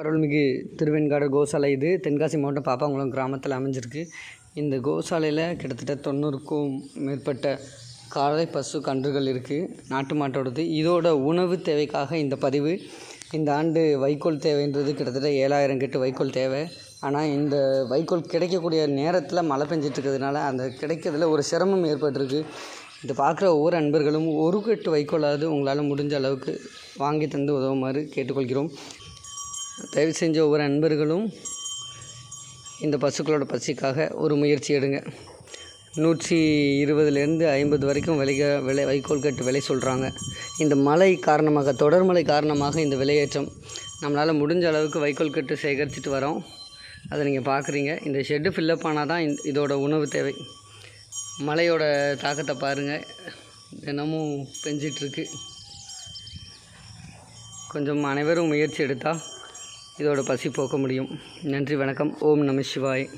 அருள்மிகு திருவெண்காடு கோசாலை. இது தென்காசி மாவட்டம் பாப்பாங்குளம் கிராமத்தில் அமைஞ்சிருக்கு. இந்த கோசாலையில் கிட்டத்தட்ட தொண்ணூறுக்கும் மேற்பட்ட காலை பசு கன்றுகள் இருக்குது நாட்டு மாட்டோடது. இதோட உணவு தேவைக்காக இந்த பதிவு. இந்த ஆண்டு வைக்கோல் தேவைன்றது கிட்டத்தட்ட ஏழாயிரம் கெட்டு வைக்கோல் தேவை. ஆனால் இந்த வைக்கோல் கிடைக்கக்கூடிய நேரத்தில் மழை பெஞ்சிட்ருக்கிறதுனால அந்த கிடைக்கிறதுல ஒரு சிரமம் ஏற்பட்டிருக்கு. இந்த பார்க்குற ஒவ்வொரு அன்பர்களும் ஒரு கட்டு வைக்கோலாவது உங்களால் முடிஞ்ச அளவுக்கு வாங்கி தந்து உதவுமாறு கேட்டுக்கொள்கிறோம். தயவு செஞ்ச ஒவ்வொரு அன்பர்களும் இந்த பசுக்களோட பசிக்காக ஒரு முயற்சி எடுங்க. நூற்றி இருபதுலேருந்து ஐம்பது வரைக்கும் விலைக விலை வைக்கோல் கட்டு விலை சொல்கிறாங்க இந்த மழை காரணமாக தொடர் மழை காரணமாக இந்த விலையேற்றம். நம்மளால் முடிஞ்ச அளவுக்கு வைக்கோல் கட்டு சேகரிச்சிட்டு வரோம். அதை நீங்கள் பார்க்குறீங்க இந்த ஷெட்டு ஃபில்லப் ஆனால் தான் இதோட உணவு தேவை. மழையோட தாக்கத்தை பாருங்கள் தினமும் பெஞ்சிட்ருக்கு கொஞ்சம் அனைவரும் முயற்சி எடுத்தால் இதோட பசி போக்க முடியும். நன்றி வணக்கம். ஓம் நம சிவாய்.